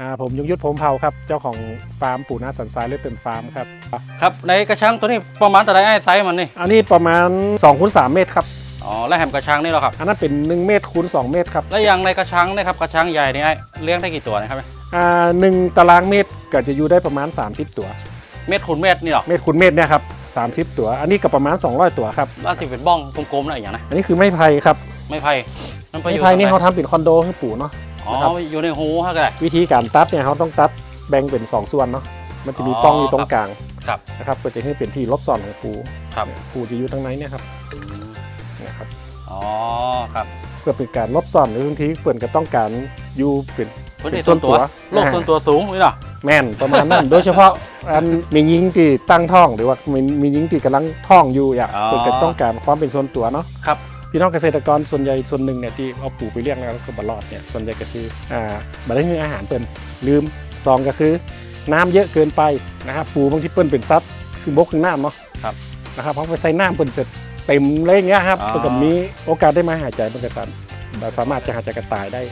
อ่าผมยงยุทธพรหมเผาครับ เจ้าของฟาร์มปู่นาสันทรายเลเตินฟาร์มครับ ครับในกระชังตัวนี้ประมาณแต่าไหรไอ้ไซส์มันนี่ อันนี้ประมาณ2คูณ3เมตรครับ อ๋อและแหมกระชังนี่เหรอครับ อันนั้นเป็น 1 เมตรคูณ2เมตรครับ และอย่างในกระชังเนี่ยครับกระชังใหญ่นี่ไอ้เลี้ยงได้กี่ตัวนะครับอ่าหนึ่งตารางเมตรก็จะอยู่ได้ประมาณ 30 ตัว เม็ดคูณเม็ดนี่เหรอ เมตรคูณเมตรเนี่ยครับ30 ตัว อันนี้ก็ประมาณ 200 ตัวครับแล้วที่เป็นบ้องกลมๆนะอย่างนะอันนี้คือไม้ไผ่ครับ ไม่ไผ่มันไปอไม้ยู่ไผ่นี่ตรเขางไหทำเป็นคอนโดให้ปู่เนาะ อ๋อนะครับอยู่ในหูฮะก็ได้ วิธีการตัดเนี่ยเขาต้องตัดแบ่งเป็น2ส่วนเนาะมันจะมีอ๋อปล้องอยู่ตรงกลางครับนะครับก็จะให้เป็นที่ลบซ่อนของปูครับ เนี่ยปูจะอยู่ตรงไหนเนี่ยครับเนี่ยครับอ๋อครับเพื่อเป็นการลบซ่อนหรือบางทีเปิ่นก็ต้องการอยู่เป็น พื้นที่เป็นส่ส่ววนนตัตัววโลกส่วนตัวสูงนี่เหรอ แม่นประมาณนั้น โดยเฉพาะอันมียิงที่ตั้งท้องหรือว่ามีมียิงที่กำลังท้องอยู่อย่างเปิ่นก็ต้องการความเป็นส่วนตัวเนาะครับ พี่น้องเกษตรกรส่วนใหญ่ส่วนหนึ่งเนี่ยที่เอาปูไปเลี้ยงแล้วก็บรอดเนี่ยส่วนใหญ่ก็คืออ่าบัได้เงินอาหารเปิ้นลืมซองก็คือ น้ำเยอะเกินไปนะครับปูบางทีเปิ้นเป็นซับคือบกคือน้ำเนาะครับนะครับเพราะไปใส่น้ำเปิ้นเสร็จเต็มเลยอย่างเงี้ยครับอ๋อเปิ้นก็มีโอกาสได้มาหายใจมันก็สามสามารถจะหายใจกระต่ายได้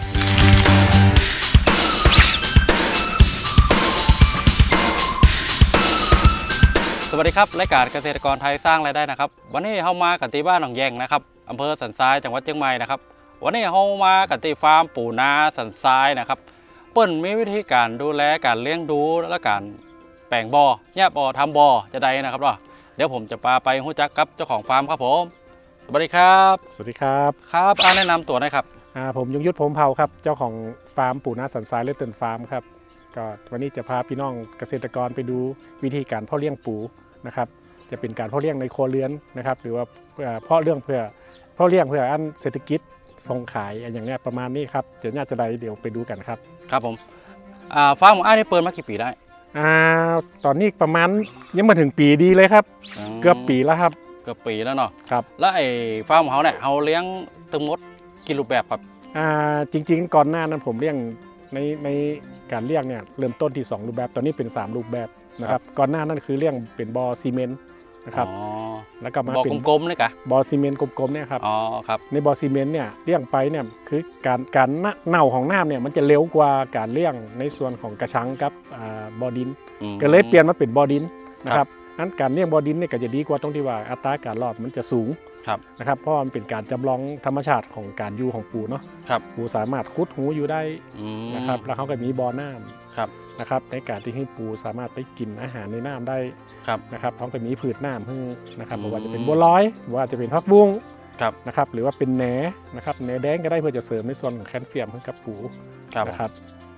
สวัสดีครับรายการเกษตรกรไทยสร้างรายได้นะครับ วันนี้เรามากันที่บ้านหนองแยงนะครับอำเภอสันทรายจังหวัดเชียงใหม่นะครับวันนี้เรามากันที่ฟาร์มปูนาสันทรายนะครับ เปิ้นมีวิธีการดูแลการเลี้ยงดูและการแปลงบ่อแยกบ่อทำบ่อจะได้นะครับเนาะเดี๋ยวผมจะพาไปหู้จักกับเจ้าของฟาร์มครับผมสวัสดีครับ สวัสดีครับครับอาแนะนำตัวหน่อยครับอ่าผมยงยุทธพรหมเผาครับเจ้าของฟาร์มปูนาสันทรายเลเตินฟาร์มครับ ก็วันนี้จะพาพี่น้องเกษตรกรไปดูวิธีการเพาะเลี้ยงปูนะครับจะเป็นการเพาะเลี้ยงในครัวเรือนนะครับ หรือว่าเอ่อเพาะเรื่องเพื่อเพาะเลี้ยงเพื่ออันเศรษฐกิจส่งขายอย่างเนี้ยประมาณนี้ครับเดี๋ยวน่าจะได้เดี๋ยวไปดูกันครับ ครับผมอ่าฟาร์มของอ้ายนี่เปิดมากี่ปีได้อ่าตอนนี้ประมาณยังมาถึงปีดีเลยครับมเกือบปีแล้วครับ เกือบปีแล้วเนาะครับแล้วไอ้ฟาร์มของเขาเนี่ยเขาเลี้ยงทั้งหมดกี่รูปแบบครับอ่าจริง ๆ ก่อนหน้านั้นผมเลี้ยงในใน การเลี้ยงเนี่ยเริ่มต้นที่ 2 รูปแบบ ตอนนี้เป็น 3 รูปแบบนะครับก่อนหน้านั้นคือเลี้ยงเป็นบอซีเมนต์นะครับอ๋อแล้วก็มาบอกเป็นกลมๆเลยกะบอซีเมนต์กลมๆเนี่ยครับอ๋อครับในบอซีเมนต์เนี่ยเลี้ยงไปเนี่ยคือการการเน่าของน้ำเนี่ยมันจะเร็วกว่าการเลี้ยงในส่วนของกระชังกับอ่าบอดินอืมก็เลยเปลี่ยนมาเป็นบอดินนะคครัรับบนั้นการเลี้ยงบอดินเนี่ยก็จะดีกว่าตรงที่ว่าอัตราการรอดมันจะสูง ครับนะครับเพราะว่ามันเป็นการจำลองธรรมชาติของการอยู่ของปูเนาะครับปูสามารถคุดหูอยู่ได้อืมนะครับแล้วเขาก็มีบ่อน้ำครับนะครับ ในการที่ให้ปูสามารถไปกินอาหารในน้ำได้ครับนะครับเขาก็มีพืชน้ำพึ่งนะครับอืมไม่ว่าจะเป็นบัวลอยไม่ว่าจะเป็นพักบุ้งครับนะครับหรือว่าเป็นแหนนะครับแหนแดงก็ได้เพื่อจะเสริมในส่วนของแคลเซียมให้กับปูครับนะครับ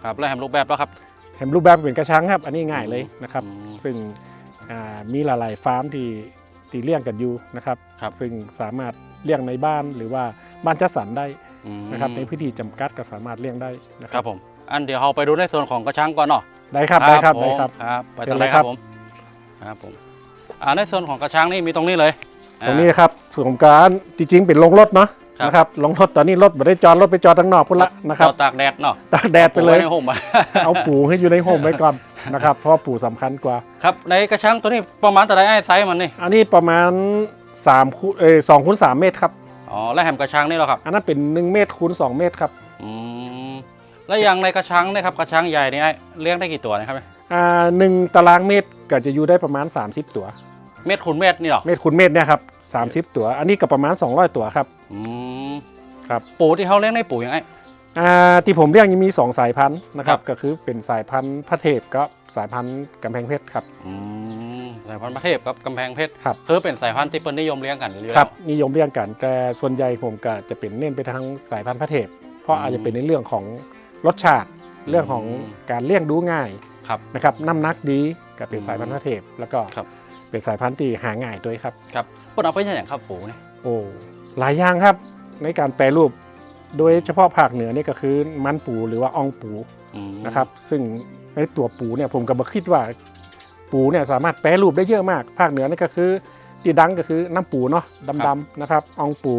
ครับแล้วแฮมรูปแบบแล้วครับเห็นรูปแบบเป็นกระชังครับ อันนี้ง่ายเลยนะครับอืมซึ่งอ่ามีหลายๆฟาร์มที่ ที่เลี้ยงกันอยู่นะครับ ครับซึ่งสามารถเลี้ยงในบ้านหรือว่าบ้านจัดสรรได้อืมนะครับในพื้นที่จำกัดก็สามารถเลี้ยงได้นะคครัรับบผม อันเดี๋ยวเราไปดูในส่วนของกระชังก่อนเนาะได้ครับได้ครับผมได้ครับ ครับ ไปเชิทาญงเลไหนยคครัรับบผมครับผมอ่าในส่วนของกระชังนี่มีตรงนี้เลยตรงนี้ครับส่วนของการจริงๆเป็นลงรถเนาะครับ นะครับลงรถตอนนี้รถไม่ได้จอดรถไปจอดทางนอกพุ่นละนะครับเาตากแดดเนาะตากแดดไปเลย อาว้ในห่มอะ เอาปูให้อยู่ในโฮมไว้ก่อน นะครับ เพราะว่าปูสำคัญกว่า ครับในกระชังตัวนี้ประมาณแต่าไหรไอ้ไซส์มันนี่อันนี้ประมาณ3คูณเออสองคูณสามเมตรครับ อ๋อและแฮมกระชังนี่เหรอครับอันนั้นเป็น 1 เมตรคูณ2เมตรครับอืมแล้วอย่างในกระชังเนะครับกระชังใหญ่นี่ไอ้เลี้ยงได้กี่ตัวนะครับอ่าหนึ่งตารางเมตรก็จะอยู่ได้ประมาณ 30 ตัว เม็ดคูณเม็ดนี่เหรอเมตรคูณเมตรเนี่ยครับ30 ตัว อันนี้ก็ประมาณ 200 ตัวครับ อืมครับ ปูที่เขาเลี้ยงในปูยังไงอ่า ที่ผมเรียกยังมี 2 สายพันธุ์นะครับครับ ก็คือเป็นสายพันธุ์พระเทพกับสายพันธุ์กำแพงเพชรครับอืมสายพันธุ์ประเทศกับกำแพงเพชรครับคือเป็นสายพันธุ์ที่เปิ้ลนิยมเลี้ยงกันอยู่แล้วครับนิยมเรียงกันแต่ส่วนใหญ่ผมก็จะเป็นเน้นไปทางสายพันธุ์พระเทพเพราะอืมอาจจะเป็นในเรื่องของรสชาติเรื่องของการเลี้ยงดูง่ายครับนะครับน้ำหนักดีก็เป็นอืมสายพันธุ์พระเทพแล้วก็ครับเป็นสายพันธุ์ที่หาง่ายด้วยครับครับเปิ้ลเอาไปอย่างครับปูเนี่ยโอ้หลายอย่างครับในการแปรรูป โดยเฉพาะภาคเหนือนี่ก็คือมันปูหรือว่าอ่องปูอืมนะครับ ซึ่งในตัวปูเนี่ยผมก็มาคิดว่าปูเนี่ยสามารถแปรรูปได้เยอะมาก ภาคเหนือนี่ก็คือที่ดังก็คือน้ำปูเนาะดำๆนะครับอ่องปู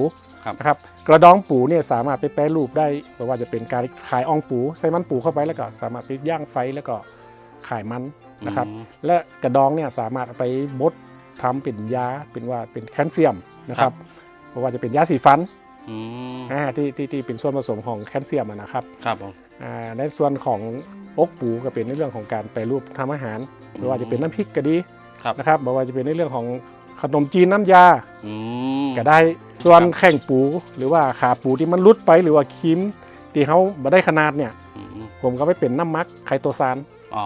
ครับนะครับกระดองปูเนี่ยสามารถไปแปรรูปได้ไม่ว่าจะเป็นการขายอ่องปูใส่มันปูเข้าไปแล้วก็สามารถไปย่างไฟแล้วก็ขายมันนะครับอืมและกระดองเนี่ยสามารถเอาไปบดทำเป็นยาเป็นว่าเป็นแคลเซียมนะครับเพราะว่าจะเป็นยาสีฟัน อืมอ่าที่ที่ที่เป็นส่วนผสมของแคลเซียมอะนะครับครับผม อ่าในส่วนของอกปูก็เป็นในเรื่องของการแปรรูปทำอาหารไม่ว่าจะเป็นน้ำพริกก็ดีครับ นะครับไม่ว่าจะเป็นในเรื่องของขนมจีนน้ำยา อืม ก็ได้ส่วนครับ แข่งปูหรือว่าขาปูที่มันรุดไปหรือว่าคิมที่เขาบ่ได้ขนาดเนี่ย อืมผมก็ไปเป็นน้ำมักไคโตซานอ๋อ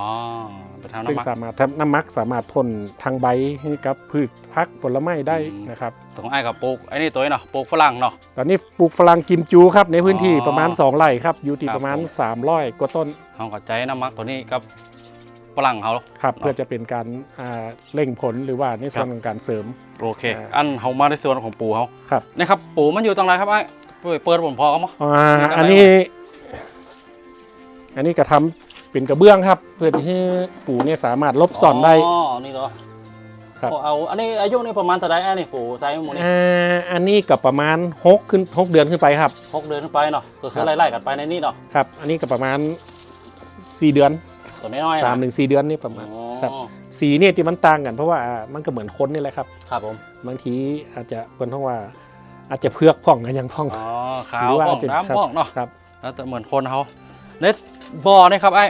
ไปทำซึ่งน้ำมันสามารถทำน้ำมักสามารถทนทางใบให้กับพืช พักผลไม้ได้อืมนะครับของไอ้กับปลูกไอ้นี่ตัวนี้เนาะปลูกฝรั่งเนาะตอนนี้ปลูกฝรั่งกิมจูครับในพื้นที่อ๋อประมาณ 2ไร่ครับอยู่ที่ครับประมาณผม300กว่าต้นเขาก็ใจน้ำมักตัวนี้กับฝรั่งเขาครับเนาะเพื่อจะเป็นการอ่าเร่งผลหรือว่าในส่วนครับของการเสริมโอเคอ่าอันเขามาในส่วนของปูเขาครับนะครับปูมันอยู่ตรงไหนครับไอ้เปิดเปิดผมพอเอามั้งอ่ามีกระอันไรนี้ อันนี้กระทำเป็นกระเบื้องครับ เพื่อที่ให้ปูเนี่ยสามารถลบซ่อนได้อ๋อนี่เหรอ ครับ โอ้เอาอันนี้อายุนี่ประมาณเท่าไหร่ไอ้นี่ปูไซส์หมูนี่อ่าอันนี้กับประมาณ6ขึ้น6เดือนขึ้นไปครับ หกเดือนขึ้นไปเนาะก็คืครัอบ ไล่ๆกันไปในนี่เนาะครับ อันนี้ก็ประมาณ4เดือนตัวน้อยๆนะสามถึงสี่เดือนนี่ประมาณ อ๋อครับ สีเนี่ยที่มันต่างกันเพราะว่ามันก็เหมือนคนนี่แหละครับ ครับผมบางทีอาจจะเป็นเพราะว่าอาจจะเพือกพ่องกันยังพ่อง อ๋อขาหรืวอว่าบ้องจะดำบ้องเนาะครับ แล้วแต่เหมือนคนเขาเนสบอนี่ครับไอ้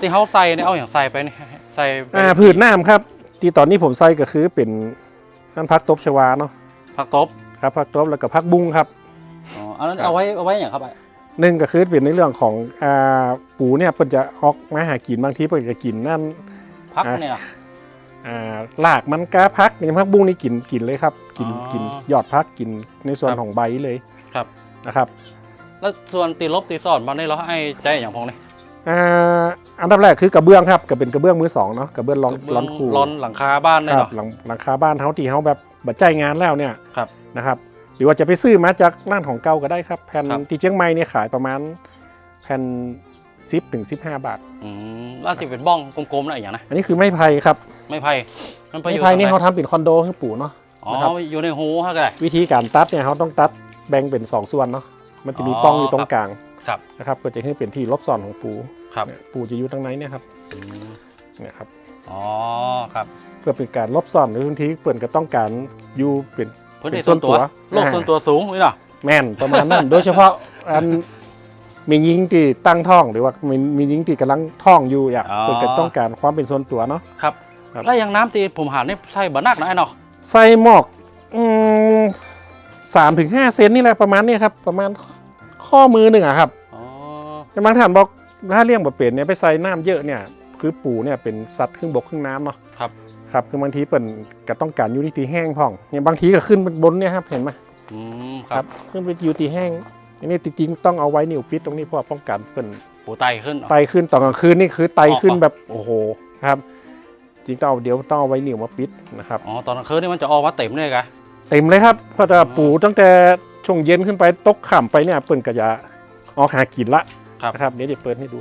ที่เขาใส่เนี่ยเอาอย่างใส่ไปนี่ใส่ไปอ่าพืชน้ำครับ ที่ตอนนี้ผมใส่ก็คือเป็นนั่นพักตบชวาเนาะผักตบครับพักตบแล้วก็พักบุ้งครับ อ๋ออันนั้นครับเอาไว้เอาไว้อย่างครับไอ้หนึ่งก็คือเป็นในเรื่องของอ่าปูเนี่ยเพิ่นจะออกมาหากินบางทีเพิ่นจะกินนั่นพักอะเนี่ยนะอ่ารากมันกาพักอย่างพักบุ้งนี่กินกินเลยครับ กินอ๋อกินยอดพักกินในส่วนครับของใบเลยครับ นะครับแล้วส่วนตีลบตีสอดมาได้เราให้ใจอย่างพองนี่อ่า อันดับแรกคือกระเบื้องครับก็เป็นกระเบื้องมือสองเนาะกระเบื้องร้อนร้อนคูร้อนหลังคาบ้านเนี่ยครัเนาะ บหลังหลังคาบ้านเฮาที่เฮาแบบบัดใจงานแล้วเนี่ยครับนะครับ หรือว่าจะไปซื้อมาจากร้านของเก่าก็ได้ครับ แผ่นครับ ที่เชียงใหม่เนี่ยขายประมาณแผ่น10ถึง15 บาท อืมแล้วที่เป็นบ้องกลมๆน่ะอย่างนะอันนี้คือไม้ไผ่ครับไม่ไผ่มันไปอไม้ยู่ไผ่นี่ตรงเขาไหทำเป็นคอนโดให้ปู่เนาะ อ๋อนะครับ อยู่ในหูเขาก็ได้ วิธีการตัดเนี่ยเขาต้องตัดแบ่งเป็น 2 ส่วนเนาะมันจะมีอ๋อปล้องอยู่ตรงกลางครับ นะครับก็จะให้เป็นที่ลบซ่อนของปู ครับเนี่ยปูจะอยู่ตรงไหนเนี่ยครับอืมเนี่ยครับอ๋อครับเพื่อเป็นการลบซ่อนหรือบางทีเปิ่นก็ต้องการอยู่เป็นพื้นที่เป็นส่ส่ววนนตัวตัวโลกอ่าส่วนตัวสูงนี่เนาะแม่นประมาณนั้น โดยเฉพาะอันมียิงที่ตั้งท้องหรือว่ามีมียิงที่กำลังท้องอยู่อยากเปิ่นก็ต้องการความเป็นส่วนตัวเนาะครับครับแล้วอย่างน้ำตีผมหานี่ใส่บะนักนะไอ้เนาะใส่หมอกอืมสามถึงห้าเซนนี่แหละประมาณเนี้ครับ ประมาณข้อมือหนึ่งอะครับอ๋อแต่บางท่านบอก ถ้าเลี้ยงบ่เป็นเนี่ยไปใส่น้ำเยอะเนี่ยคือปูเนี่ยเป็นสัตว์ครึ่งบกครึ่งน้ำเนาะครับครับคือบางทีเปิ่นก็ต้องการอยู่ในที่แห้งพ่องเนี่ยบางทีก็ขึ้นบนเนี่ยครับเห็นไหมอืมครับขึ้นไปอยู่ที่แห้งอันนี้จริงๆต้องเอาไว้นิ้วปิดตรงนี้เพื่อป้องกันเปิ่นปูไตขึ้นไตขึ้นตอนกลางคืนนี่คือไตออกขึ้นปะแบบโอ้โหครับจริงต้องเอาเดี๋ยวต้องเอาไว้นิ้วมาปิดนะครับอ๋อตอนกลางคืนนี่มันจะออกมาเต็มเลยกะเต็มเลยครับเพราะจะปูตั้งแต่ช่วงเย็นขึ้นไปตกข่ำไปเนี่ยเปิ่นก็จะออกหากินละ ครับ นะครับเดี๋ยวจะเปิดให้ดู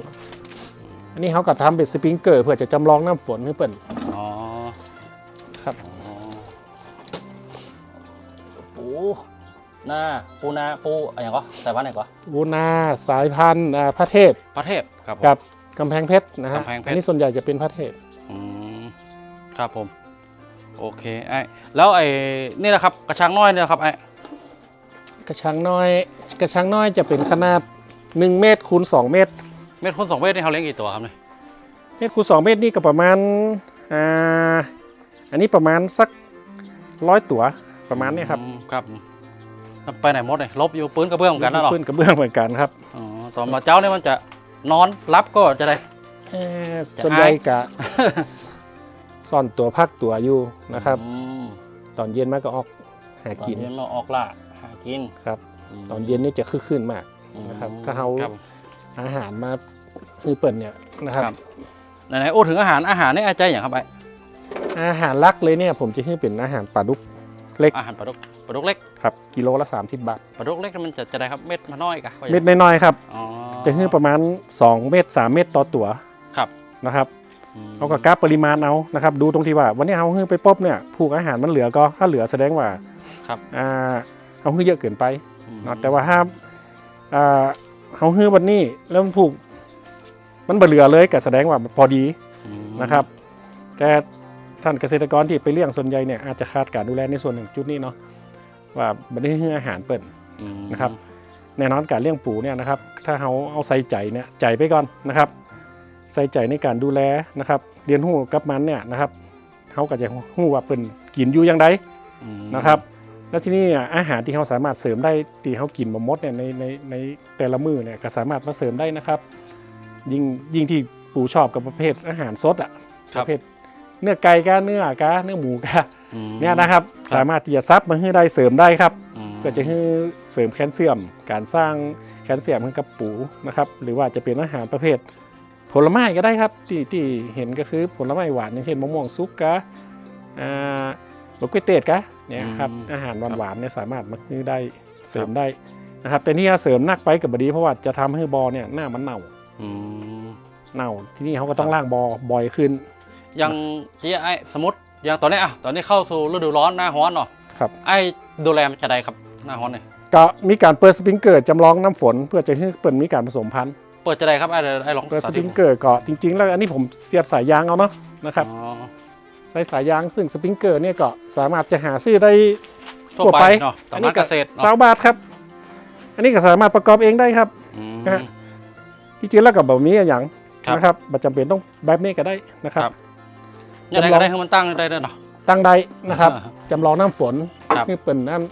อันนี้เขาก็ทำเป็นสปริงเกอร์เพื่อจะจำลองน้ำฝนให้เปิ่นอ๋อครับอ๋อปูนาปูนาปูอะไรอย่างก็ใส่บ้านไหนก็ปูนาสายพันธุ์อ่าพระเทพประเทศครับผม กับกำแพงเพชรนะฮะกำแพงเพชร อันนี้ส่วนใหญ่จะเป็นพระเทพ อืมครับผม โอเคไอ้แล้วไอ้นี่แหละครับกระชังน้อยเนี่ยนะครับไอ้กระชังน้อย กระชังน้อยจะเป็นขนาด 1เมตรคูณ2เมตร เม็ดคุณสองเม็ดนี่เขาเลี้ยงกี่ตัวครับเนี่ยเมตรคูณ2เมตรนี่ก็ประมาณอ่าอันนี้ประมาณสักร้อยตัวประมาณเนี้ครับอืมครับแล้วไปไหนหมดเนี่ยลบอยู่ปืนกระเบื้องเหมือนกันนะหรอขึ้นกระเบื้องเหมือนกันครับอ๋อตอนมาเจ้าเนี่ยมันจะนอนรับก็จะได้ เอ่อจะส่วนใหญ่อาย กะ ซ่อนตัวพักตัวอยู่นะครับ อืมตอนเย็นมันก็ออกหาตอนกิน เย็นมาออกล่าหากินครับ มตอนเย็นนี่จะคึกคืนมาก นะครับถ้าเขาครับอาหารมาคือเปิ่นเนี่ยนะครับครับไหนๆโอ้ถึงอาหารอาหารนี่อาใจอย่างครับไอ้อาหารหลักเลยเนี่ยผมจะให้เป็นอาหารปลาดุกเล็กอาหารปลาดุกปลาดุกเล็กครับกิโลละ30บาทปลาดุกเล็กมันจะจะได้ครับเม็ดมาน้อยกะเม็ดน้อยๆครับอ๋อจะให้ประมาณ 2 เม็ด3 เม็ดต่อตัวครับนะครับมเอากับกราฟปริมาณเอานะครับ ดูตรงที่ว่า วันนี้เอาให้ไปป๊บเนี่ยผูกอาหารมันเหลือก็ถ้าเหลือแสดงว่าครับอ่าเอาให้เยอะเกินไปอืมเนาะแต่ว่าถ้า อ่าเอาให้วันนี้แล้วมันผูก มันบ่เหลือเลยก็แสดงว่ามันพอดีอืมนะครับ แต่ท่านเกษตรกรที่ไปเลี้ยงส่วนใหญ่เนี่ยอาจจะขาดการดูแลในส่วนหนึ่งจุดนี้เนาะว่าไม่ได้ให้อาหารเปิ่นอืมนะครับแน่นอนการเลี้ยงปูเนี่ยนะครับ ถ้าเขาเอาใส่ใจเนี่ยใจไปก่อนนะครับ ใส่ใจในการดูแลนะครับ เรียนรู้กับมันเนี่ยนะครับเขาก็จะรู้ว่าเป็นกินอยู่อย่างไรอืมนะครับ แล้วที่นี่เนี่ยอาหารที่เขาสามารถเสริมได้ที่เขากินบะมดเนี่ยในในในแต่ละมื้อเนี่ยก็สามารถมาเสริมได้นะครับยิ่งยิ่งที่ปู่ชอบกับประเภทอาหารสดอะคปรับระเภทเนื้อไก่กะเนื้อกะเนื้อหมูกะอืม เนี่ยนะครับ ครับ สามารถที่จะซับมาให้ได้เสริมได้ครับมเพื่อจะให้เสริมแคลเซียม การสร้างแคลเซียมให้กับปูนะครับ หรือว่าจะเป็นอาหารประเภท ผลไม้ก็ได้ครับ ที่ที่เห็นก็คือผลไม้หวานอย่างเช่นมะม่วงซุกกะอ่าบกกล้วยเตดกะ เนี่ยครับอาหารหวานๆเนี่ยสามารถมาให้ได้เสริมได้นะครับแต่นี่เสริมนักไปกับบดีเพราะว่าจะทำให้บอเนี่ยหน้ามันเน่าอืมเน่าที่นี่เขาก็ต้องล่างบอบ่อยขึ้นยังจีไอสมมติอย่างตอนนี้อะตอนนี้เข้าสู่ฤดูร้อนหน้าร้อนเนาะครับไอ้ดูแลมันจะได้ครับหน้าร้อนเนี่ยก็มีการเปิดสปริงเกอร์จำลองน้ำฝน เพื่อจะให้เปิดมีการผสมพันธุ์เปิดจะได้ครับไอ้ไอ้ลองเปิดสสาปธิริตงเกอร์ก็จริง ๆ แล้วอันนี้ผมเสียบสายยางเอาเนาะนะครับ อ๋อใช้สายยางซึ่งสปริงเกอร์เนี่ยก็สามารถจะหาซื้อได้ทั่วทั่วไปไปเนาะตามอันร้านี้นก็เกษตรสาเนาะวบาทครับ อันนี้ก็สามารถประกอบเองได้ครับอืมนะฮะที่จริงแล้วกับแบบนี้อย่างครับนะครับไม่จำเป็นต้องแบบนี้ก็ได้นะครับครับยังไงก็ได้ให้มันตั้งได้ด้วยเนาะตั้งได้นะครับอ่าจำลองน้ำฝนครับนี่เป็นนั่น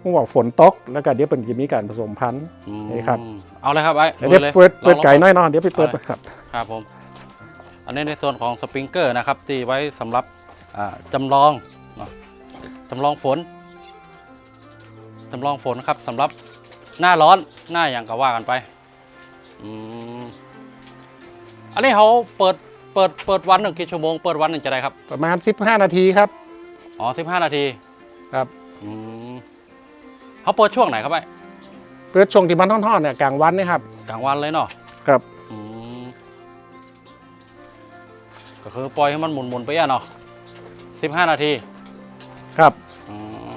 ผมบอกฝนตกแล้วก็เดี๋ยวเป็นจะมีการผสมพันธุ์อืมนี่ครับเอาเลยครับไอ้เดี๋ยวลุลยเปิดเปิดลองไก่น้อยเนอนเดี๋ยวไปเปิดเอาเลยครับครับผมอั นนี้ในส่วนของสปริงเกอร์นะครับที่ไว้สำหรับอ่าจำลองเนาะจำลองฝนจำลองฝนครับสำหรับหน้าร้อนหน้าอย่างก็ว่ากันไปอืมอันนี้เขาเปิดเปิดเปิดวันหนึ่งกี่ชั่วโมงเปิดวันหนึ่งจะได้ครับ ประมาณ 15 นาทีครับ อ๋อสิบห้านาทีครับอืมเขาเปิดช่วงไหนครับไอ้เปิดช่วงที่มันท่อนๆเนี่ยกลางวันนี่ครับกลางวันเลยเนาะครับ ก็คือปล่อยให้มันหมุนหมุนๆไปอะเนาะสิบห้านาทีครับอืม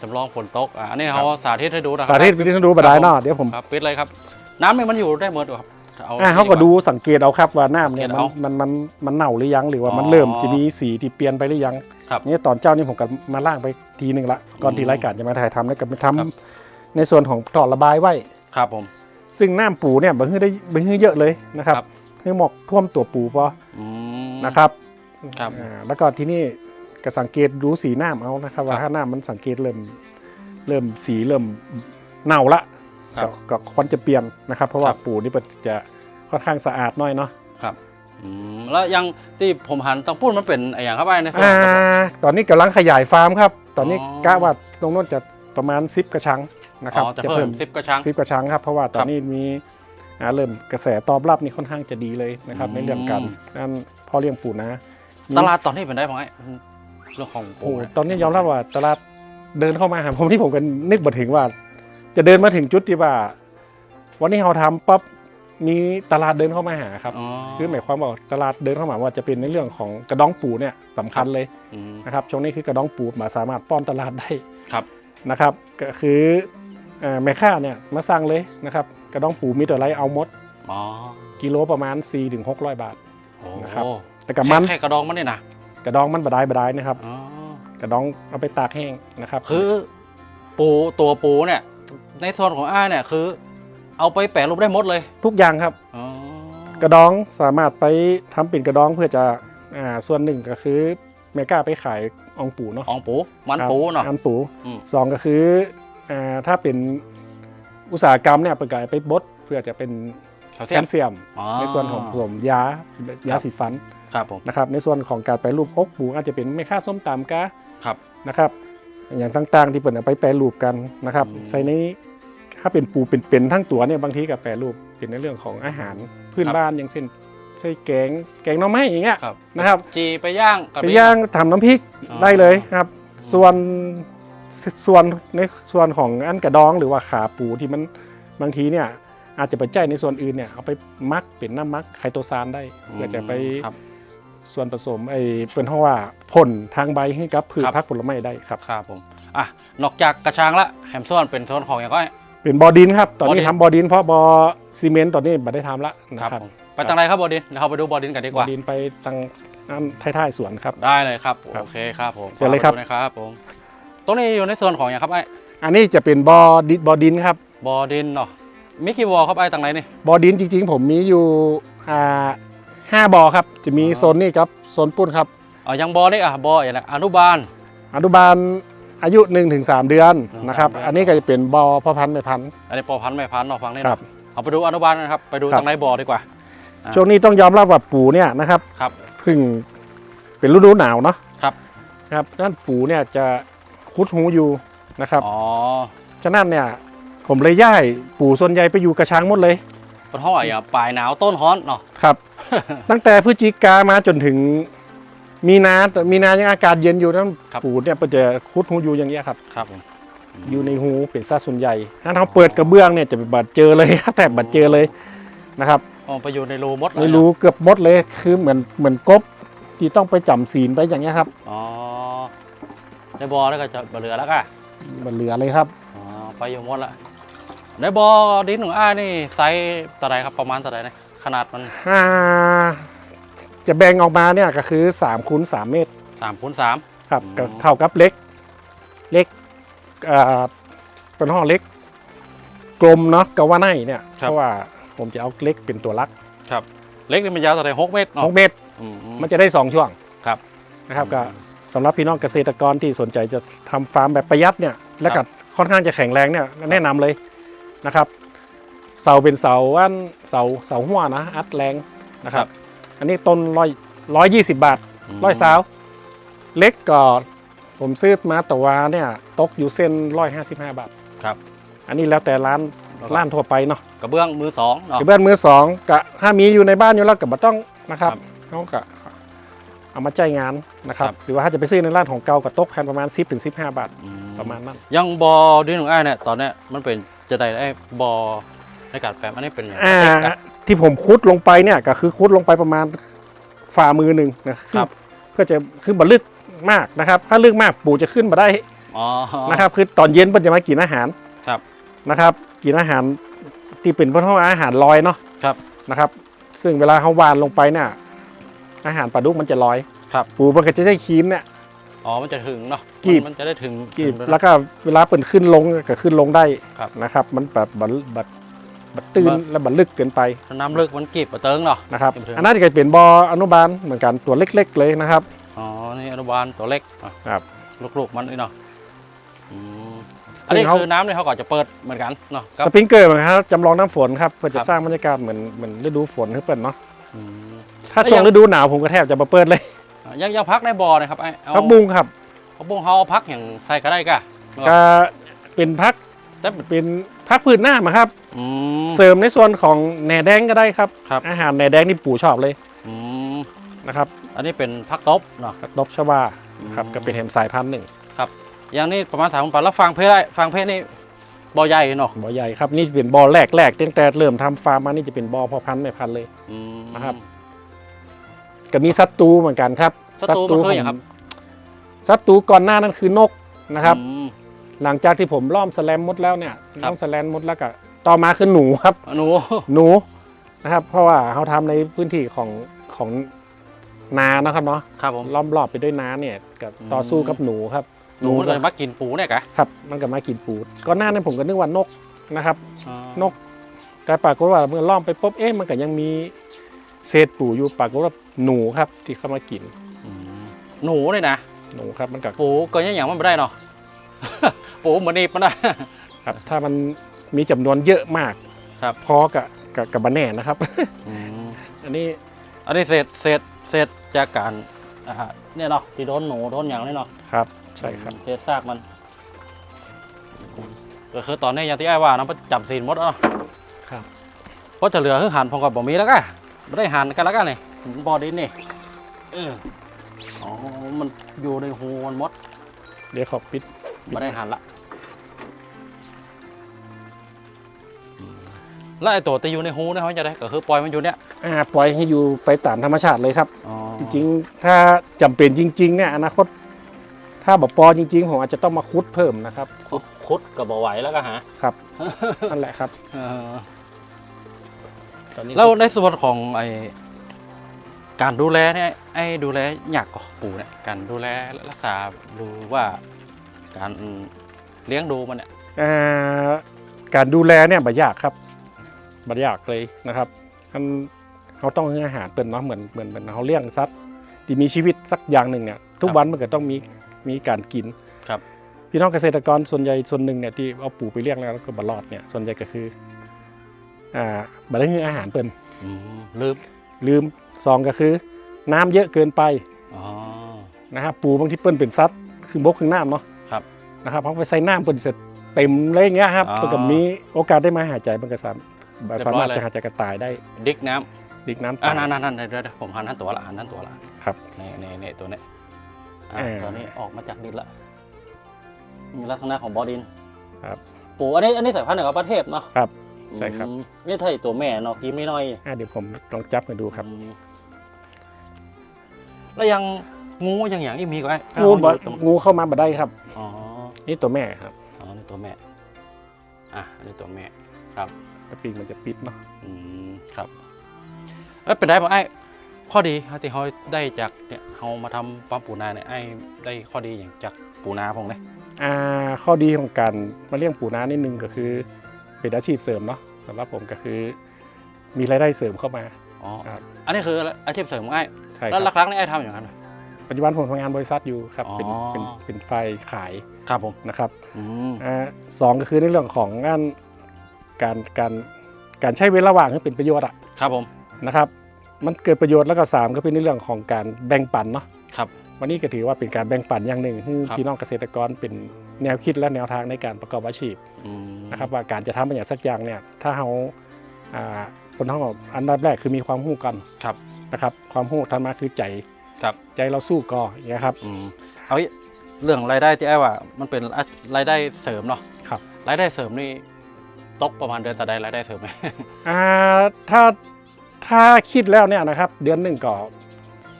จำลองฝนตกอะอันนี้เขาสาธิตให้ดูนะครัสาธิตวิธีดูบดายเนาะเดี๋ยวผมครับปิดเลยครับ น้ำเนี่ยมันอยู่ได้หมดอยู่ครับอ่าเขาก็ดูสังเกตเอาครับว่าน้ำเนี่ยสังเกตมันเอามันมันมันเน่าหรือยังหรือว่ามันอ๋อเริ่มจะมีสีที่เปลี่ยนไปหรือยังครับนี่ตอนเจ้านี่ผมก็มาล่างไปทีหนึ่งละก่อนอืมที่รายการจะมาถ่ายทำแล้วก็ไปทำครับในส่วนของถอดระบายไว้ ครับผม ซึ่งน้ำปูเนี่ยบางทีได้บางทีเยอะเลยนะครับ ครับ คือหมอกท่วมตัวปูพออืม นะครับครับ อ่าแล้วก็ที่นี่ก็สังเกตดูสีน้ำเอานะครับ ว่าครับถ้าน้ำมันสังเกตเริ่มเริ่มสีเริ่มเน่าละครัก็บ ก็ควรจะเปลี่ยนนะครับ เพราะว่าครับ ปูนี่มันจะค่อนข้างสะอาดหน้อยเนาะ ครับอืมแล้วยังที่ผมหันต้องพูดมันเป็นไอ้อย่างครับไอ้ในส่วนอ่า ของตอนนี้กำลังขยายฟาร์มครับ ตอนนี้อ๋อกะว่าตรงโน้นจะประมาณ 10 กระชังนะครับอ๋อจะเพิ่มสิบกระชังสิบกระชังครับ เพราะว่าตอครันบนี้มีอ่า เริ่มกระแสตอบรับนี่ค่อนข้างจะดีเลยนะครับอืมในเรื่องการการพ่อเลี้ยงปูนะมีตลาดตอนนี้เป็นได้บ้างไอ้เรื่องของโอ้โหเนี่ยตอนนี้ยอมรับว่าตลาดเดินเข้ามาหาผมที่ผมก็นึกบ่ถึงว่า จะเดินมาถึงจุดที่ว่า วันนี้เราทำปั๊บมีตลาดเดินเข้ามาหาครับอ๋อคือหมายความว่าตลาดเดินเข้ามาว่าจะเป็นในเรื่องของกระดองปูเนี่ยสำคัญเลยอืมนะครับช่วงนี้คือกระดองปูมาสามารถป้อนตลาดได้ครับนะครับ ก็คือเอ่อแม่ค้าเนี่ยมาสั่งเลยนะครับ กระดองปูมีตัวไรเอาหมดอ๋อกิโลประมาณ 4-600 บาท โอ้นะครับ แต่กับมันแค่แค่กระดองมันนี่นะกระดองมันบดายบดายนะครับ อ๋อกระดองเอาไปตากแห้งนะครับ คือปูตัวปูเนี่ย ในส่วนของอ้ายเนี่ยคือ เอาไปแปรรูปได้หมดเลยทุกอย่างครับ อ๋อกระดองสามารถไปทำเป็นกระดองเพื่อจะอ่าส่วนหนึ่งก็คือแม่กล้าไปขายอองปูเนาะอองปูมันครับปูเนาะอันปูอืม สองก็คืออ่าถ้าเป็น อุตสาหกรรมเนี่ยเป็นการไปบดเพื่อจะเป็นแคลแคเซียมลเซียมอ๋อในส่วนของผสมยาคยารับสีฟันครับผมนะครับในส่วนของการแปรรูปอกปูอาจจะเป็นไม่ค่าส้มตำกะครับนะครับ อย่างต่างๆที่เปิดเอาไปแปรรูปกันนะครับอืมใส่ในถ้าเป็นปูเป็นๆทั้งตัวเนี่ยบางทีกับแปรรูปเป็นในเรื่องของอาหารพื้นบ้านอย่างเช่นใส่แกงแกงหน่อไม้อย่างเงี้ยครับนะครับจีไปย่างกับไปย่างทำน้ำพริกอ๋อได้เลยครับ ส่วน ส่วนในส่วนของอันกระดองหรือว่าขาปูที่มันบางทีเนี่ยอาจจะไปใจในส่วนอื่นเนี่ยเอาไปมักเป็นน้ำมักไคโตซานได้เพื่อจะไปครับ ส่วนผสมไอ้เป็นเพราะว่าผลทางใบให้กับพืชครับพักผลไม้ได้ครับ ครับผมอะนอกจากกระชังละแฮมส่วนเป็นส่วนของอย่างก็เป็นบอดินครับ ตอนนี้บอดิน ทำบอดินเพราะบอซีเมนต์ตอนนี้ไม่ได้ทำละนะครับครับผมไปทางไหนครับบอดินเดี๋ยวเราไปดูบอดินกันดีกบอว่า ดินไปทางอันท้ายๆสวนครับ ได้เลยครับ ครับโอเคครับผมเชิญเลยครับ ขอดูนะครับผม ตรงนี้อยู่ในส่วนของอย่างครับไอ้อันนี้จะเป็นบอดินบอดินครับบอดินเนาะมีกี่วอครับไอ้ต่างไหนนี่บ่อดินจริง ๆ ผมมีอยู่อ่าห้าบ่อครับจะมีอ๋อโซนนี้ครับโซนปุ้นครับอ๋อยังบอนี่อะบออย่างนะอนุบาล อนุบาลอายุ1-3เดือน1-3นะครับเดือนอันนี้ก็จะเป็นบอพ่อพันธุ์แม่พันธุ์อันนี้ปอพันธุ์ไม่พันธุ์เนาะฟังนี่ครัเนาะบเอาไปดูอนุบาลนะครับไปดูครับต่างไหนบอดีกว่าอ่า ช่วงนี้ต้องยอมรับว่าปูเนี่ยนะครับครับเพึ่งเป็นฤดูหนาวเนาะครับนะครับด้านปูเนี่ยจะ คุดหูอยู่นะครับอ๋อฉะนั้นเนี่ยผมเลยย้ายปูส่วนใหญ่ไปอยู่กระชังหมดเลยเป็นห้องอะไรอะปลายหนาวต้นฮ้อนเนาะครับ ตั้งแต่พฤศจิกามาจนถึงมีนาแต่มีนายังอากาศเย็นอยู่นั้นปูเนี่ยมันจะคุดหูอยู่อย่างเงี้ยครับครับผมอยู่ในหูเป็นซาส่วนใหญ่ถ้าเราเปิดกระเบื้องเนี่ยจะเป็นบัดเจอเลยครับแต่บัดเจอเลยนะครับอ๋อไปอยู่ในรูมดเลยไม่รู้เกือบหมดเลยคือเหมือนเหมือนกบที่ต้องไปจำศีลไปอย่างเงี้ยครับอ๋อ ในบอแล้วก็จะเหลือแล้วก็มันเหลือเลยครับอ๋อไปอยู่หมดละในบอดินของอ้ายนี่ไซส์ต่าไรครับประมาณต่าไรนะขนาดมันอ่าจะแบ่งออกมาเนี่ยก็คือ3คูณ3เมตรสามคูณสาม ครับอืมก็เท่ากับเล็ก เล็กอ่าเป็นห้องเล็ก กลมเนาะกว่าในเนี่ย เพราะว่าผมจะเอาเล็กเป็นตัวลักครับเล็กนี่มันยาวต่าไรหกเมตรเนาะ6เมตร อืมมันจะได้2ช่วงครับ นะครับอืมก็ สำหรับพี่น้องเกษตรกรที่สนใจจะทำฟาร์มแบบประหยัดเนี่ยและครักับค่อนข้างจะแข็งแรงเนี่ยแนะนำเลยนะครับ เสาเป็นเสาอันเสาเสาหัวนะอัดแรงนะครับ อันนี้ต้นร้อยร้อยยี่สิบบาทร้อยสาว เล็กก็ผมซื้อมาตัวเนี่ยตกอยู่เส้นร้อยห้าสิบห้าบาทครับ อันนี้แล้วแต่ร้านแล้วก็ร้านทั่วไปเนาะกระเบื้องมือสองเนาะกระเบื้องมือสองกะถ้ามีอยู่ในบ้านอยู่แล้วก็บ่ต้องนะครับครับเขาก็เอามาจ่ายงาน นะครับครับหรือว่าถ้าจะไปซื้อในร้านของเก่าก็ตกแผ่นประมาณ 10ถึง15 บาทอืประมาณนั้นยังบอดินของอ้ายเนี่ยตอนเนี้ยมันเป็นจะได้ไอ้บอในการแปลงอันนี้เป็นอย่างอ่าเล็กอะที่ผมคุดลงไปเนี่ยก็คือคุดลงไปประมาณฝ่ามือหนึ่งนะครับเพื่อจะขึ้นบลึกมากนะครับ ถ้าลึกมากปูจะขึ้นมาได้อ๋อนะครับคือตอนเย็นเพิ่นจะมากินอาหารครับนะครับกินอาหารที่เป็นพวกอาหารลอยเนาะครับนะครับ ซึ่งเวลาเขาวานลงไปเนี่ยอาหารปลาดุกมันจะลอย ครับปูมันก็จะได้คีมเนี่ย อ๋อมันจะถึงเนาะกีบมันมันจะได้ถึงกีบถึงแล้วก็เวลาเปิดขึ้นลงก็ขึ้นลงได้ครับ นะครับ มันแบบบัดบัดบัดตื้นบัด และบัดลึกเกินไปถ้าน้ำลึกมันกีบกระเติงเนาะ นะครับเต็มๆอันนั้นก็เป็นบออนุบาลเหมือนกันตัวเล็ก ๆ เลยนะครับ อ๋อ นี่อนุบาลตัวเล็กอะครับ ลูกๆมันนี่เนาะอืมซึ่อันงนี้เขาคือน้ำเนี่ยเขาก็จะเปิดเหมือนกันเนาะครัสบ ปริงเกอร์เหมือนกันครับจำลองน้ำฝนครับเพื่อคจะรับ สร้างบรรยากาศเหมือนเหมือนฤดูฝนให้เปิดเนาะอืม ถ้าแล้วช่วงยัง ฤดูหนาวผมก็แทบจะมาเปิดเลยอะ ยังยังพักในบ่อนะครับไอ้เอาพักบุ้งครับพักบุ้งเขาเอาพักอย่างใส่ก็ได้กะครับก็เป็นพักแต่เป็นพักพืชหน้ามาครับอืมเสริมในส่วนของแหนแดงก็ได้ครับครับอาหารแหนแดงนี่ปู่ชอบเลยอืมนะครับ อันนี้เป็นพักตบเนาะดอกชวาครับอืมก็เป็นแฮมสายพันธุ์หนึ่งอย่างนี้ประมาณสามพันแล้วฟังเพลงได้ฟังเพลงนี่บ่อใหญ่เนาะบ่อใหญ่ครับนี่เป็นบ่อแรกแรกตั้งแต่เริ่มทำฟาร์มมานี่จะเป็นบ่อพ่อพันธุ์แม่พันธุ์เลยอืมนะครับ ก็มีศัตรูเหมือนกันครับศัตรูมันคืออย่างครับศัตรูก่อนหน้านั้นคือนกนะครับอืมหลังจากที่ผมล้อมแสแลมมดแล้วเนี่ยครับล้อมแสแลมมดแล้วก็ต่อมาคือหนูครับหนูหนูนะครับ เพราะว่าเขาทำในพื้นที่ของของนานะครับเนาะครับผมล้อมรอบไปด้วยน้าเนี่ยกับอืมต่อสู้กับหนูครับ หนูมันก็จะมากินปูเนี่ยกะครับ มันก็มากินปูดก่อนหน้านั้นผมก็นึกว่านกนะครับอ๋อนกแต่ปรากฏว่าเมื่อล้อมไปปุ๊บเอ๊ะมันก็ยังมี เศษปูอยู่ปรากฏว่าหนูครับที่เข้ามากินอืมหนูเนี่ยนะหนูครับมันก็ปูก็ยังอย่างมันไม่ได้เนาะปูเหมือนนี่มันได้ครับ ถ้ามันมีจำนวนเยอะมากครับพอกับกับกับบันแน่นะครับอืมอันนี้อันนี้เศษเศษเศษจากการอ่าเนี่ยเนาะที่โดนหนูโดนอย่างนี้เนาะครับใช่ครับเศษซากมันก็คือตอนนี้อย่างที่ไอ้ว่านะมันจับซีนหมดแล้วเนาะครับเพราะจะเหลือคือหันผมกับบ่มีแล้วก็ ไม่ได้หันกันแล้วกันนี่บอดินนี่เอออ๋อ มันอยู่ในหูมันหมดเดี๋ยวขอปิดไม่ได้หันละแล้วไอ้ตัวที่อยู่ในหูเนี่ยเขาจะได้ก็คือปล่อยมันอยู่เนี่ยอ่าปล่อยให้อยู่ไปตามธรรมชาติเลยครับอ๋อจริงๆ ถ้าจำเป็นจริง ๆ เนี่ยอนาคต ถ้าแบบปอจริง ๆ ผมอาจจะต้องมาคุดเพิ่มนะครับ คุดคุดกับบ่ไหวแล้วก็หาครับนั่นแหละครับเออ ตอนนี้แล้วในส่วนของไอ้การดูแลเนี่ยไอ้ดูแลยากกว่าปู่เนี่ยการดูแลรักษาดูว่าการเลี้ยงดูมันเนี่ยอ่าการดูแลเนี่ยบ่ยากครับบัดยากเลยนะครับท่านเขาต้องให้อาหารเปิ่นเนาะเหมือนเหมือนเหมือนเขาเลี้ยงสัตว์ที่มีชีวิตสักอย่างหนึ่งเนี่ยทุกวันมันก็ต้องมีมีการกินครับพี่น้องเกษตรกรส่วนใหญ่ส่วนหนึ่งเนี่ยที่เอาปูไปเลี้ยงแล้วแล้วก็บรอดเนี่ยส่วนใหญ่ก็คือ อ่าบัได้ให้อาหารเปิ่นอืมลืมลืมสองก็คือ น้ำเยอะเกินไปอ๋อ นะครับปูบางที่เปิ้นเป็นซัดคือบกคือน้ำเนาะครับนะครับเขาไปใส่น้ำเปิ้นเสร็จเต็มเลยอย่างเงี้ยครับอ๋อเปิ้นก็มีโอกาสได้มาหายใจมันก็สามเรียบร้อยสามารถเลยจะหายใจกระต่ายได้ดิกน้ำดิกน้ำอ่าตาย นั่นนั่นนั่นเดี๋ยวเดี๋ยวผมหันท่านตัวละหันท่านตัวละครับนี่นี่นี่ตัวนี้อ่าเออตัวนี้ออกมาจากดินละมีลักษณะของบอดินครับ ปูอันนี้อันนี้สายพันธุ์หนึ่งของประเทศเนาะครับ ใช่ครับอืมนี่ไทยตัวแม่เนาะกินไม่น้อยอะเดี๋ยวผมลองจับมาดูครับอืมแล้วยังงูอย่างอย่างนี้มีก็ไอ้งูบ่เอาอยู่ตรงงูเข้ามาบ่ได้ครับอ๋อนี่ตัวแม่ครับอ๋อนี่ตัวแม่ อะอันนี้ตัวแม่กระปีกมันจะปิดเนาะอืมครับแล้วเป็นได้ป่ะไอ้ข้อดีที่เขาได้จากเนี่ยเขามาทำฟาร์มปูนาเนี่ยไอ้ได้ข้อดีอย่างจากปูนาพงเนี่ยอ่า ข้อดีของการมาเลี้ยงปูนานิดนึงก็คือ เป็นอาชีพเสริมเนาะสำหรับผมก็คือ มีรายได้เสริมเข้ามา อ๋อครับ อันนี้คืออาชีพเสริมของไอ้ใช่คแล้วรับหลักๆนี่ไอ้ทำอย่างนั้นเหรอ ปัจจุบันผมทำงานบริษัทอยู่ครับเป็นอ๋อ เป็นเป็นไฟขายครับผมนะครับอืมอ่าสองก็คือในเรื่องของงานการการการใช้เวลาว่างให้เป็นประโยชน์อะครับผมนะครับ มันเกิดประโยชน์แล้วก็สามก็เป็นในเรื่องของการแบ่งปันเนาะครับ วันนี้ก็ถือว่าเป็นการแบ่งปันอย่างหนึ่งให้ครับพี่น้องเกษตรกรเป็นแนวคิดและแนวทางในการประกอบอาชีพอืมนะครับว่าการจะทำเป็นอย่างสักอย่างเนี่ยถ้าเราอ่าคนท้องอันดับแรกคือมีความรู้ก่อนครับนะครับความรู้ทันมาคือใจครับใจเราสู้ก่ออย่างเงี้ยครับอืมเอาอีกเรื่องรายได้ที่ไอ้ว่า มันเป็นรายได้เสริมเนาะครับ รายได้เสริมนี่ตกประมาณเดือนต่อใดรายได้เสริมไหมอ่าถ้าถ้าคิดแล้วเนี่ยนะครับ เดือนหนึ่งก็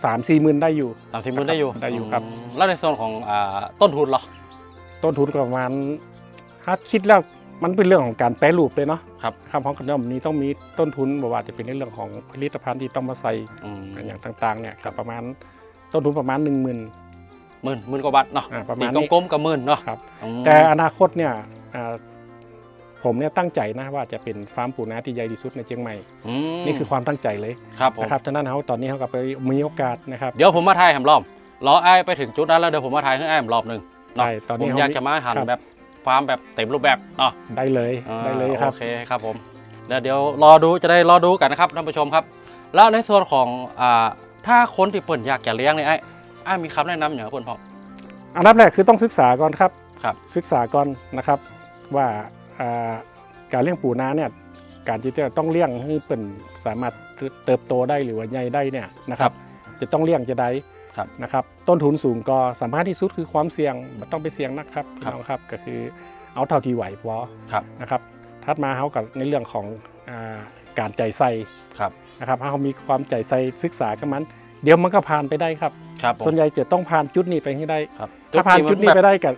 สามสี่หมื่นได้อยู่ สามสิบมื้อได้อยู่ได้อยู่ครับ มแล้วในโซนของอ่าต้นทุนเหรอต้นทุนก็ประมาณถ้าคิดแล้วมันเป็นเรื่องของการแปรรูปเลยเนาะครับคำของขนมนี้ต้องมีต้นทุนบอกว่าจะเป็นในเรื่องของผลิตภัณฑ์ที่ต้องมาใส่อืมอย่างต่างๆเนี่ยกับประมาณต้นทุนประมาณ 1 0,000 หมื่นหมื่นกว่าบาทเนาะอ่าประมาตีณนี้กลมๆกับหมื่นเนาะครับ อืมแต่อนาคตเนี่ยอ่า ผมเนี่ยตั้งใจนะว่าจะเป็นฟาร์มปูนาที่ใหญ่ที่สุดในเชียงใหม่ อืมนี่คือความตั้งใจเลยครับผมนะครับฉะนั้นเขาตอนนี้เขาก็ไปมีโอกาสนะครับเดี๋ยวผมมาถ่ายแหมรอบรอไอ้ไปถึงจุดนั้นแล้วเดี๋ยวผมมาถ่ายให้ไอ้แหมรอบหนึ่ง เนาะใช่ตอนผนี้มเขาอยากจะมาหันครับ แบบฟาร์มแบบเต็มรูปแบบเนาะได้เลยอ่าได้เลยครับ โอเคครับผมแล้วเดี๋ยวรอดูจะได้รอดูกันนะครับท่านผู้ชมครับ แล้วในส่วนของอ่าถ้าคนที่เปิ่นอยากจะเลี้ยงเนี่ยไอ้ไอ้มีคำแนะนำอย่างไรเปิ่นพ่อ อันดับแรกคือต้องศึกษาก่อนครับ ครับ ศึกษาก่อนนะครับว่าอ่า การเลี้ยงปูนาเนี่ยการที่จะต้องเลี้ยงให้เป็นสามารถเติบโตได้หรือว่าใหญ่ได้เนี่ยนะครับ จะต้องเลี้ยงจะได้ครับนะครับต้นทุนสูงก็สามารถที่สุดคือความเสี่ยงไม่ต้องไปเสี่ยงนะครับครับพี่น้องครับ ก็คือเอาเท่าที่ไหวพอครับนะครับถัดมาเขากับในเรื่องของอาการใจใส่ครับนะครับถ้าเขามีความใจใส่ศึกษากับมัน เดี๋ยวมันก็ผ่านไปได้ครับครับผมส่วนใหญ่จะต้องผ่านจุดนี้ไปให้ได้ครับถ้าผ่านจุดนี้แบบไปได้กับ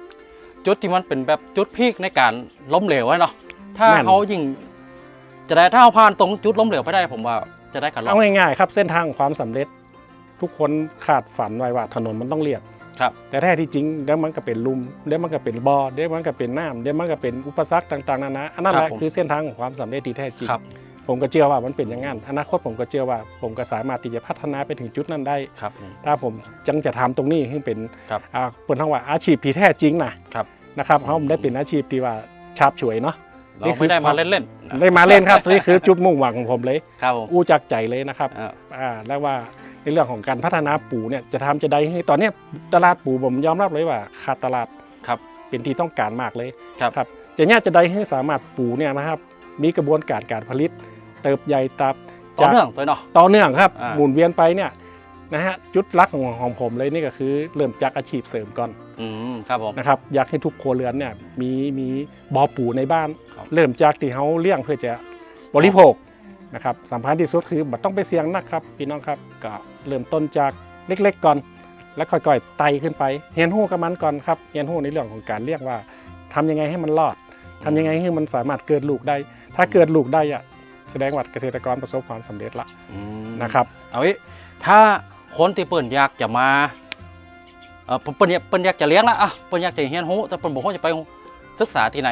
จุดที่มันเป็นแบบจุดพีคในการล้มเหลวไว้เนาะถ้าแม่น เขายิ่งจะได้ถ้าเขาผ่านตรงจุดล้มเหลวไปได้ผมว่าจะได้กันรอเอาบง่ายๆครับเส้นทางความสำเร็จ ทุกคนขาดฝันไว้ว่าถนนมันต้องเรียบ ครับ แต่แท้ที่จริงเดี๋ยวมันก็เป็นลุมเดี๋ยวมันก็เป็นบ่อเดี๋ยวมันก็เป็นน้ำเดี๋ยวมันก็เป็นอุปสรรคต่างๆนานาอันนั้นแหละคือเส้นทางของความสำเร็จที่แท้จริง ครับ ผมก็เชื่อว่ามันเป็นอย่างนั้นอนาคตผมก็เชื่อว่า ผมก็สามารถที่จะพัฒนาไปถึงจุดนั้นได้ครับ ถ้าผมจังจะทำตรงนี้ให้เป็นครับอ่าเปิดทั้งว่าอาชีพที่แท้จริงนะครับนะครับเพราะผมได้เป็นอาชีพที่ว่าชาบฉวยเนาะเราไม่ได้มาเล่นๆนะได้มาเล่นครับนี่คือจุดมุ่งหวังของผมเลยครับผมอู้จากใจเลยนะครับอ่าอ่าแล้วว่าในเรื่องของการพัฒนาปูเนี่ยจะทำจะได้ให้ตอนเนี้ยตลาดปูผมยอมรับเลยว่าขาดตลาดครับเป็นที่ต้องการมากเลยครับครับจะเนี่ยจะได้ให้สามารถปูเนี่ยนะครับมีกระบวนการการผลิต เติบใหญ่ตับต่อเนื่องตัวเนาะต่อเนื่องครับอ่าหมุนเวียนไปเนี่ยนะฮะจุดหลักของของผมเลยนี่ก็คือเริ่มจากอาชีพเสริมก่อนอืมครับผมนะครับอยากให้ทุกครัวเรือนเนี่ยมีมีบ่อปูในบ้านครับเริ่มจากที่เขาเลี้ยงเพื่อจะบริโภคนะครับสำคัญที่สุดคือบัต้องไปเสี่ยงนักครับพี่น้องครับก็เริ่มต้นจากเล็กๆก่อน แล้วค่อยๆไต่ขึ้นไปเรียนรู้กับมันก่อนครับเรียนรู้ในเรื่องของการเลี้ยงว่าทำยังไงให้มันรอดทำยังไงให้มันสามารถเกิดลูกได้ ถ้าเกิดลูกได้อะ แสดงว่าเกษตรกรประสบความสำเร็จละอืมนะครับเอาอีถ้าคนที่เปิ่นอยากจะมาเออเปิ่นอยากเปิ่นอยากจะเลี้ยงละอะเปิ่นอยากจะเฮียนหูแต่เปิ่นบอกว่าจะไปศึกษาที่ไหน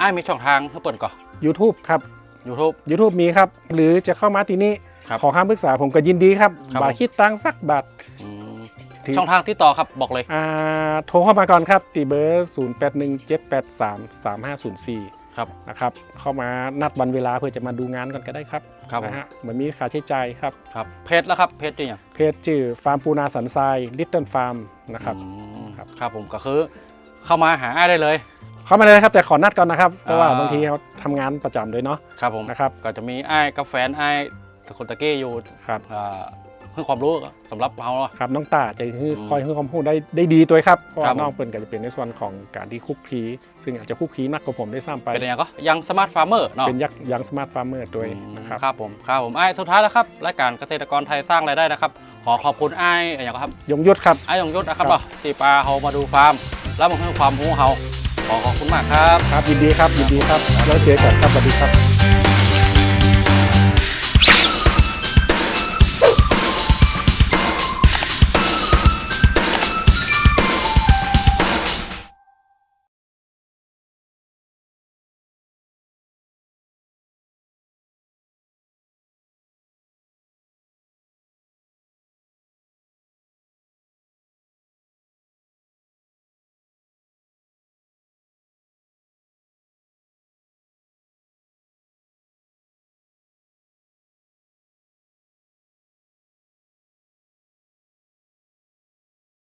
อ้ายมีช่องทางให้เปิ่นก่อน YouTube ครับ YouTube YouTube มีครับ หรือจะเข้ามาที่นี่ครับขอคำปรึกษาผมก็ยินดีครับครับบาผมคิดตังค์สักบาทอืมที่ช่องทางที่ต่อครับบอกเลยอ่าโทรเข้ามาก่อนครับตีเบอร์ 0 8 1 7 8 3 3 5 0 4ครับนะครับ เข้ามานัดวันเวลาเพื่อจะมาดูงานกันก็ได้ครับครับผม นะฮะเหมือนมีค่าใช้จ่ายครับครับเพจแล้วครับเพจจริงอย่างเพจชื่อฟาร์มปูนาสันทรายลิตเติ้ลฟาร์มนะครับ อืมครับ ครับผมก็คือเข้ามาหาอ้ายได้เลย เข้ามาเลยครับแต่ขอนัดก่อนนะครับเพราะว่าอ่า บางทีเขาทำงานประจำด้วยเนาะครับผมนะครับก็จะมีไอ้ายกับแฟนไอ้ายตะคนตะเก้อยู่ครับ อ่า เพื่อความรู้สำหรับเราเนาะครับน้องตาจะคืออืมคอยให้ความรู้ได้ได้ดีตัวครับเพราะครัว่าบผมน้องเปิ่นก็จะเป็นในส่วนของการที่คุกคีซึ่งอาจจะคุกคีมากกว่าผมได้ซ้ำไปเป็นอย่างก็ยังสมาร์ทฟาร์มเมอร์เนาะเป็นยักษ์ยังสมาร์ทฟาร์มเมอร์ตัวอืมนะครับครับผมครับผมไอ้ายสุดท้ายแล้วครับรายการเกษตรกรไทยสร้างรายได้นะครับขอขอบคุณไอ้ายอย่างก็ครับยงยุทธครับไอ้ายยงยศนะครับครับเนาะที่ปลาเฮามาดูฟาร์ม แล้วมาให้ความรู้เฮาขอขอบคุณมากครับครับยินดีครับยินดีครับแล้วเจอกันครับสวัสดีครับ